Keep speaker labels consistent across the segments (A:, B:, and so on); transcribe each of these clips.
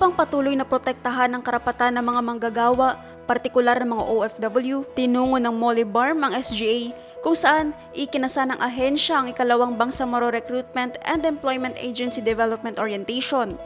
A: Upang patuloy na protektahan ang karapatan ng mga manggagawa, partikular ng mga OFW, tinungo ng Molly Barm ang SGA kung saan ikinasa ng ahensya ang ikalawang Bangsamoro Recruitment and Employment Agency Development Orientation.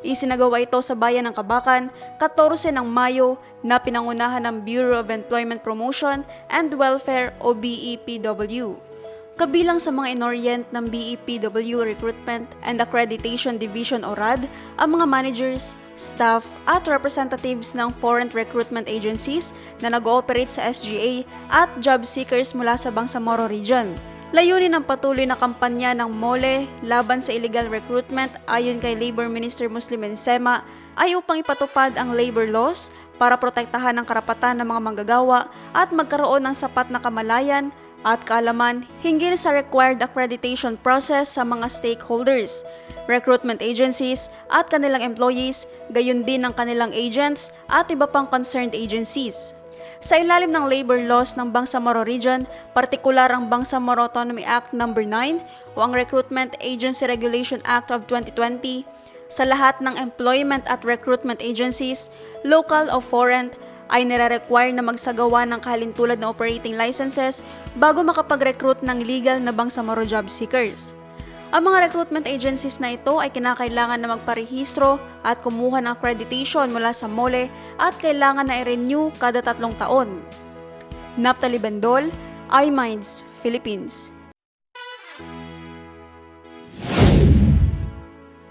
A: Isinagawa ito sa bayan ng Kabakan, 14 ng Mayo na pinangunahan ng Bureau of Employment Promotion and Welfare o BEPW. Kabilang sa mga inorient ng BEPW Recruitment and Accreditation Division o RAD, ang mga managers, staff at representatives ng foreign recruitment agencies na nag-ooperate sa SGA at job seekers mula sa Bangsamoro Region. Layunin ng patuloy na kampanya ng MOLE laban sa illegal recruitment ayon kay Labor Minister Muslim Ensema ay upang ipatupad ang labor laws para protektahan ang karapatan ng mga manggagawa at magkaroon ng sapat na kamalayan at kaalaman hinggil sa required accreditation process sa mga stakeholders, recruitment agencies at kanilang employees, gayon din ang kanilang agents at iba pang concerned agencies. Sa ilalim ng labor laws ng Bangsamoro Region, partikular ang Bangsamoro Autonomy Act No. 9 o ang Recruitment Agency Regulation Act of 2020, sa lahat ng employment at recruitment agencies, local o foreign, ay nire-require na magsagawa ng kalintulad na operating licenses bago makapag-recruit ng legal na Bangsamoro job seekers. Ang mga recruitment agencies na ito ay kinakailangan na magparehistro at kumuha ng accreditation mula sa MOLE at kailangan na i-renew kada tatlong taon. Naptali Bendol, iMinds, Philippines